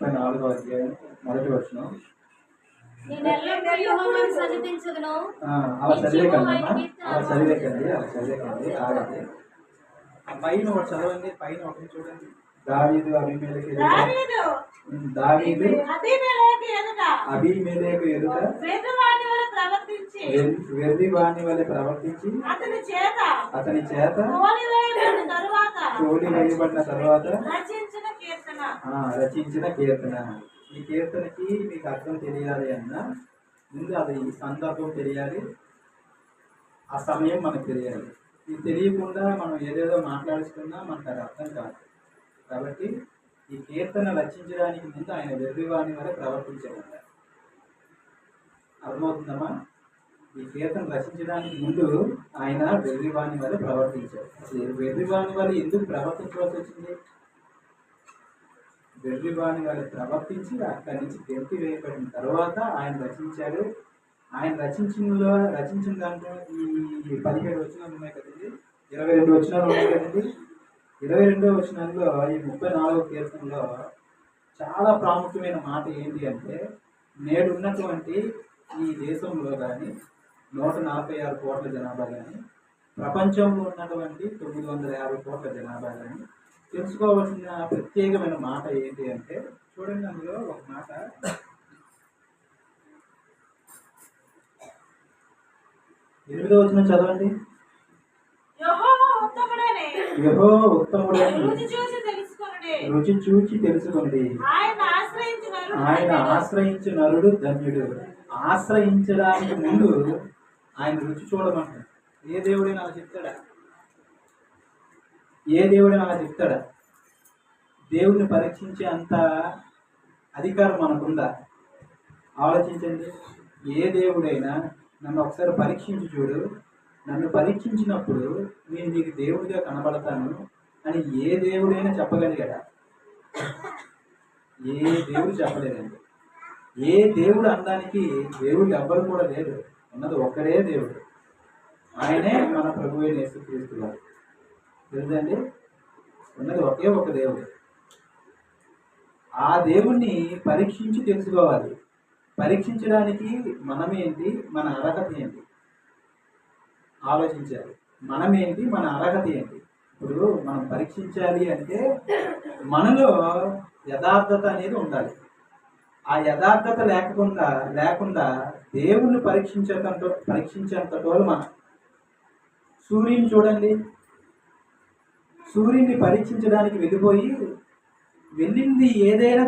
ముప్పై నాలుగో అధ్యాయం మొదటి వచ్చిన. అలా చదివేకండి అలా చదివేకండి అలా చదివేకండి ఆగండి. పైన ఒకటి చదవండి పైన ఒకటి చూడండి. దావీదు అభిమేలకి దావీదు అభిమేలకు ఎదుట ప్రవర్తించి వెర్రి- వెర్రి వాణి వలె ప్రవర్తించి అతని చేత అతని చేత చోలి వేయబడిన తర్వాత రచించిన కీర్తన. ఈ కీర్తనకి మీకు అర్థం తెలియాలి అన్న ముందు అది సందర్భం తెలియాలి ఆ సమయం మనకు తెలియాలి. ఇది తెలియకుండా మనం ఏదేదో మాట్లాడుతున్నా మనకు అది అర్థం కాదు. కాబట్టి ఈ కీర్తన రచించడానికి ముందు ఆయన వెర్రివాణి వరకు ప్రవర్తించాడంట అర్థమవుతుందమ్మా? ఈ కీర్తన రచించడానికి ముందు ఆయన వెర్రివాణి వల్ల ప్రవర్తించాడు అసలు వెర్రివాణి వల్ల ఎందుకు ప్రవర్తించవలసి వచ్చింది? వెర్రివాణి వల్ల ప్రవర్తించి అక్కడి నుంచి గెలిపి వేయబడిన తర్వాత ఆయన రచించాడు ఆయన రచించినలో రచించిన దాంట్లో ఈ పదిహేడు వచనాలు ఉన్నాయి కదండి? ఇరవై రెండు వచనాలు ఉన్నాయి కదండి? ఇరవై రెండో వచనంలో ఈ ముప్పై నాలుగో కీర్తనలో చాలా ప్రాముఖ్యమైన మాట ఏంటి అంటే నేడు ఉన్నటువంటి ఈ దేశంలో కానీ నూట నలభై ఆరు కోట్ల జనాభా కానీ ప్రపంచంలో ఉన్నటువంటి తొమ్మిది వందల యాభై కోట్ల జనాభా కానీ తెలుసుకోవాల్సిన ప్రత్యేకమైన మాట ఏంటి అంటే చూడండి అందులో ఒక మాట. ఎనిమిదో వచ్చిన చదవండి. యహో ఉత్తముడని. రుచి చూచి తెలుసుకోండి ఆయన ఆశ్రయించు నరుడు ధన్యుడు. ఆశ్రయించడానికి ముందు ఆయన రుచి చూడమంటాడు ఏ దేవుడైనా అలా చెప్తాడా? ఏ దేవుడు అలా చెప్తాడా? దేవుడిని పరీక్షించే అంత అధికారం మనకుందా? ఆలోచించండి. ఏ దేవుడైనా నన్ను ఒకసారి పరీక్షించి చూడు. నన్ను పరీక్షించినప్పుడు నేను నీకు దేవుడిగా కనబడతాను అని ఏ దేవుడైనా చెప్పగలిగాడా? ఏ దేవుడు చెప్పలేదండి. ఏ దేవుడు అనడానికి దేవుడు ఎవ్వరు కూడా లేడు ఉన్నది ఒక్కడే దేవుడు. ఆయనే మన ప్రభువే అయిన యేసుక్రీస్తు తెలుసండి? ఉన్నది ఒకే ఒక దేవుడు. ఆ దేవుణ్ణి పరీక్షించి తెలుసుకోవాలి. పరీక్షించడానికి మనమేంటి? మన అర్హత ఏంటి? ఆలోచించాలి. మనమేంటి? మన అర్హత ఏంటి? ఇప్పుడు మనం పరీక్షించాలి అంటే మనలో యథార్థత అనేది ఉండాలి. ఆ యథార్థత లేకుండా లేకుండా దేవుణ్ణి పరీక్షించేటంత పరీక్షించేంత డోలు మనం. సూర్యుని చూడండి. సూర్యుని పరీక్షించడానికి వెళ్ళిపోయి వెళ్ళింది ఏదైనా